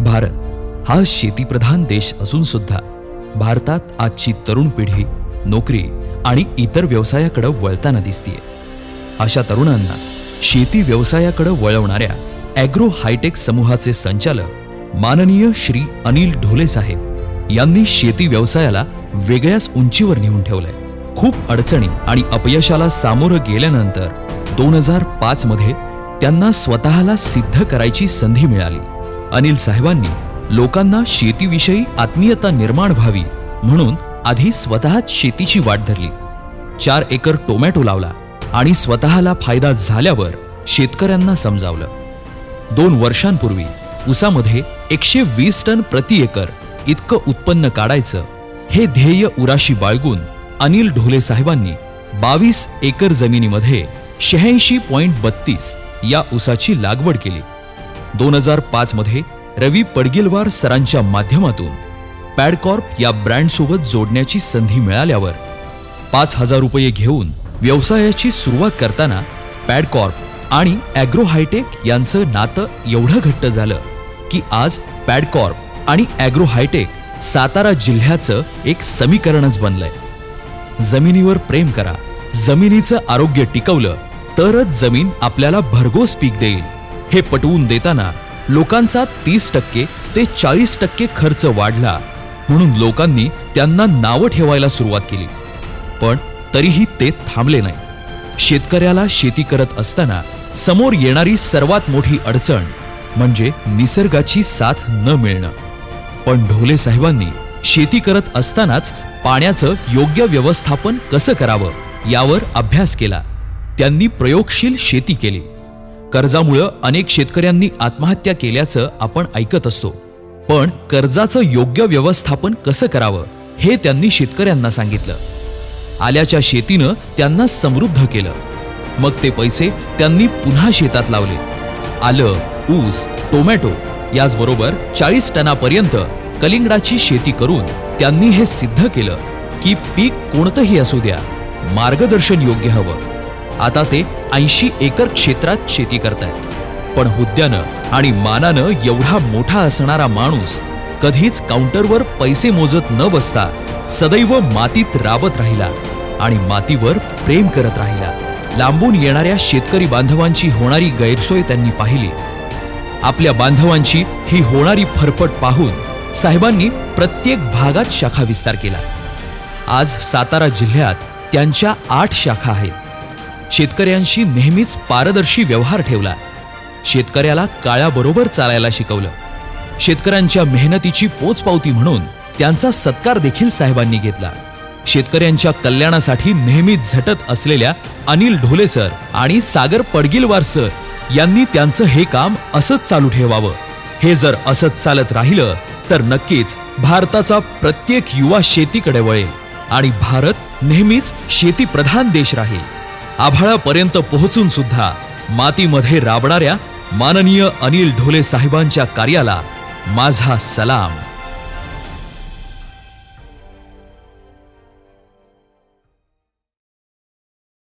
भारत हा शेतीप्रधान देश असून सुद्धा भारतात आजची तरुण पिढी नोकरी आणि इतर व्यवसायाकडे वळताना दिसतीये. अशा तरुणांना शेती व्यवसायाकडे वळवणाऱ्या ॲग्रो हायटेक समूहाचे संचालक माननीय श्री अनिल ढोले साहेब यांनी शेती व्यवसायाला वेगळ्याच उंचीवर नेऊन ठेवलंय. खूप अडचणी आणि अपयशाला सामोरं गेल्यानंतर दोन हजार पाच मध्ये त्यांना स्वतःला सिद्ध करायची संधी मिळाली. अनिल साहेबांनी लोकांना शेतीविषयी आत्मीयता निर्माण व्हावी म्हणून आधी स्वतःच शेतीची वाट धरली. चार एकर टोमॅटो लावला आणि स्वतःला फायदा झाल्यावर शेतकऱ्यांना समजावलं. दोन वर्षांपूर्वी उसामध्ये एकशे वीस टन प्रति एकर इतकं उत्पन्न काढायचं हे ध्येय उराशी बाळगून अनिल ढोले साहेबांनी बावीस एकर जमिनीमध्ये शहाऐंशी पॉईंट बत्तीस या उसाची लागवड केली. दोन हजार पाच मध्ये रवी पडगिलवार सरांच्या माध्यमातून पॅडकॉर्प या ब्रँडसोबत जोडण्याची संधी मिळाल्यावर पाच हजार रुपये घेऊन व्यवसायाची सुरुवात करताना पॅडकॉर्प आणि ॲग्रो हायटेक यांचं नातं एवढं घट्ट झालं की आज पॅडकॉर्प आणि ॲग्रो हायटेक सातारा जिल्ह्याचं एक समीकरणच बनलंय. जमिनीवर प्रेम करा. जमिनीचं आरोग्य टिकवलं तरच जमीन आपल्याला भरघोस पीक देईल. हे पटवून देताना लोकांचा तीस टक्के ते चाळीस टक्के खर्च वाढला म्हणून लोकांनी त्यांना नावं ठेवायला सुरुवात केली. पण तरीही ते थांबले नाही. शेतकऱ्याला शेती करत असताना समोर येणारी सर्वात मोठी अडचण म्हणजे निसर्गाची साथ न मिळणं. पण ढोले साहेबांनी शेती करत असतानाच पाण्याचं योग्य व्यवस्थापन कसं करावं यावर अभ्यास केला. त्यांनी प्रयोगशील शेती केली. कर्जामुळं अनेक शेतकऱ्यांनी आत्महत्या केल्याचं आपण ऐकत असतो. पण कर्जाचं योग्य व्यवस्थापन कसं करावं हे त्यांनी शेतकऱ्यांना सांगितलं. आल्याच्या शेतीनं त्यांना समृद्ध केलं. मग ते पैसे त्यांनी पुन्हा शेतात लावले. आलं ऊस टोमॅटो याचबरोबर चाळीस टनापर्यंत कलिंगडाची शेती करून त्यांनी हे सिद्ध केलं की पीक कोणतंही असू द्या मार्गदर्शन योग्य हवं. आता ते ऐंशी एकर क्षेत्रात शेती करतायत. पण हुद्द्यानं आणि मानानं एवढा मोठा असणारा माणूस कधीच काउंटरवर पैसे मोजत न बसता सदैव मातीत राबत राहिला आणि मातीवर प्रेम करत राहिला. लांबून येणाऱ्या शेतकरी बांधवांची होणारी गैरसोय त्यांनी पाहिली. आपल्या बांधवांची ही होणारी फरफट पाहून साहेबांनी प्रत्येक भागात शाखा विस्तार केला. आज सातारा जिल्ह्यात त्यांच्या आठ शाखा आहेत. शेतकऱ्यांशी नेहमीच पारदर्शी व्यवहार ठेवला. शेतकऱ्याला काळाबरोबर चालायला शिकवलं. शेतकऱ्यांच्या मेहनतीची पोचपावती म्हणून त्यांचा सत्कार देखील साहेबांनी घेतला. शेतकऱ्यांच्या कल्याणासाठी नेहमीच झटत असलेल्या अनिल ढोले सर आणि सागर पडगिलवार सर यांनी त्यांचं हे काम असंच चालू ठेवावं. हे जर असंच चालत राहिलं तर नक्कीच भारताचा प्रत्येक युवा शेतीकडे वळेल आणि भारत नेहमीच शेतीप्रधान देश राहील. आभाळापर्यंत पोहोचून सुद्धा मातीमध्ये राबणाऱ्या माननीय अनिल ढोले साहेबांच्या कार्याला माझा सलाम.